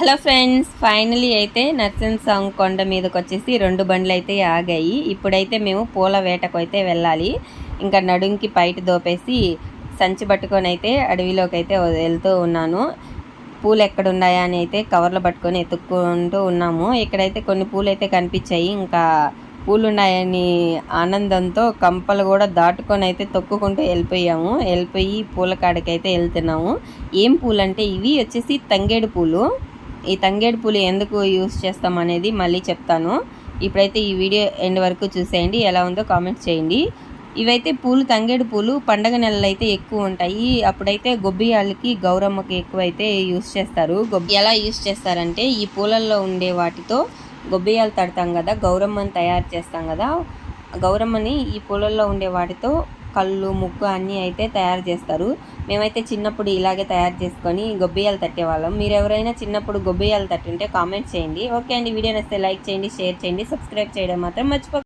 Hello friends finally అయితే నర్సింగ్ సాంగ్ కొండ మీదకి వచ్చేసి రెండు బండ్లు అయితే ఆగాయి. ఇప్పుడైతే మేము పూల వేటకు అయితే వెళ్ళాలి. ఇంకా నడుంకి పైట దోపేసి సంచి పట్టుకొని అయితే అడవిలోకి అయితే వెళ్తూ ఉన్నాను. పూలు ఎక్కడున్నాయా అని అయితే కవర్లు పట్టుకొని ఎత్తుక్కుంటూ ఉన్నాము. ఇక్కడైతే కొన్ని పూలు అయితే కనిపించాయి. ఇంకా పూలు ఉన్నాయని ఆనందంతో కంపలు కూడా దాటుకొని అయితే తొక్కుకుంటూ వెళ్ళిపోయాము. వెళ్ళిపోయి పూల కాడికి అయితే వెళ్తున్నాము. ఏం పూలు అంటే ఇవి వచ్చేసి తంగేడు పూలు. ఈ తంగేడు పూలు ఎందుకు యూస్ చేస్తాం అనేది మళ్ళీ చెప్తాను. ఇప్పుడైతే ఈ వీడియో ఎండ్ వరకు చూసేయండి ఎలా ఉందో కామెంట్స్ చేయండి. ఇవైతే పూలు తంగేడు పూలు పండగ నెలలు అయితే ఎక్కువ ఉంటాయి. అప్పుడైతే గొబ్బియాలకి గౌరమ్మకి ఎక్కువ అయితే యూస్ చేస్తారు. గొబ్బి ఎలా యూస్ చేస్తారంటే ఈ పూలల్లో ఉండే వాటితో గొబ్బియాలు తడతాం కదా గౌరమ్మని తయారు చేస్తాం కదా. గౌరమ్మని ఈ పూలల్లో ఉండే వాటితో కళ్ళు ముక్కు అన్నీ అయితే తయారు చేస్తారు. మేమైతే చిన్నప్పుడు ఇలాగే తయారు చేసుకొని గొబ్బియాలు తట్టేవాళ్ళం. మీరు ఎవరైనా చిన్నప్పుడు గొబ్బియాలు తట్టుంటే కామెంట్ చేయండి. ఓకే అండి. వీడియో నచ్చితే లైక్ చేయండి షేర్ చేయండి సబ్స్క్రైబ్ చేయడం మాత్రం మర్చిపో